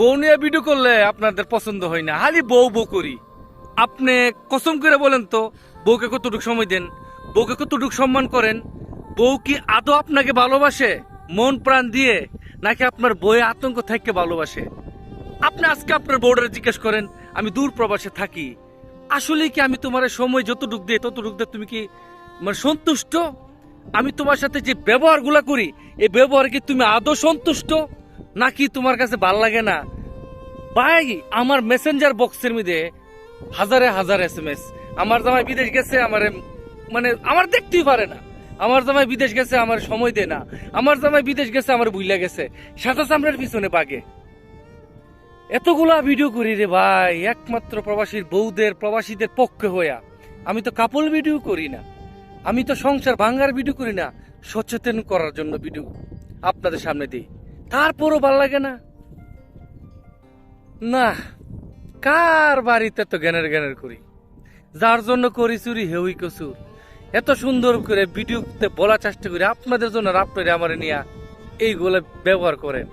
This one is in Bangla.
বউ নিয়ে ভিডিও করলে আপনাদের পছন্দ হয় না। খালি বউ বউ করি। আপনি কসম করে বলেন তো, বউকে কতটুকু সময় দেন? বউকে কতটুকু সম্মান করেন? বউ কি আদৌ আপনাকে ভালোবাসে? মন প্রাণ দিয়ে? নাকি আপনার বইয়ে আতঙ্ক থেকে ভালোবাসে? আপনি আজকে আপনার বউডারে জিজ্ঞেস করেন, আমি দূর প্রবাসে থাকি। আসলে কি আমি তোমার সময় যতটুক দিয়ে ততটুক দিয়ে তুমি কি মানে সন্তুষ্ট? আমি তোমার সাথে যে ব্যবহারগুলা করি এই ব্যবহারে কি তুমি আদৌ সন্তুষ্ট? নাকি তোমার কাছে ভালো লাগে না? ভাই, আমার মেসেঞ্জার বক্সের মধ্যে হাজারে হাজার এস এম এস আমার জামাই বিদেশ গেছে, আমার মানে আমার দেখতেই পারে না। আমার জামাই বিদেশ গেছে, আমার সময় দেয় না। আমার জামাই বিদেশ গেছে, আমার বুইলা গেছে। সাথে সামনের পিছনে পাগে এতগুলা ভিডিও করি রে ভাই, একমাত্র প্রবাসীর বউদের, প্রবাসীদের পক্ষে হইয়া। আমি তো কাপল ভিডিও করি না। আমি তো সংসার ভাঙ্গার ভিডিও করি না। সচেতন করার জন্য ভিডিও আপনাদের সামনে দিই। তারপরও ভালো লাগে না। না, কার বাড়িতে তো জ্ঞানের জ্ঞানের করি? যার জন্য করি চুরি হেউই কসুর এত সুন্দর করে ভিডিওতে বলার চেষ্টা করি, আপনাদের জন্য আপনার আমার নিয়ে এইগুলো ব্যবহার করেন।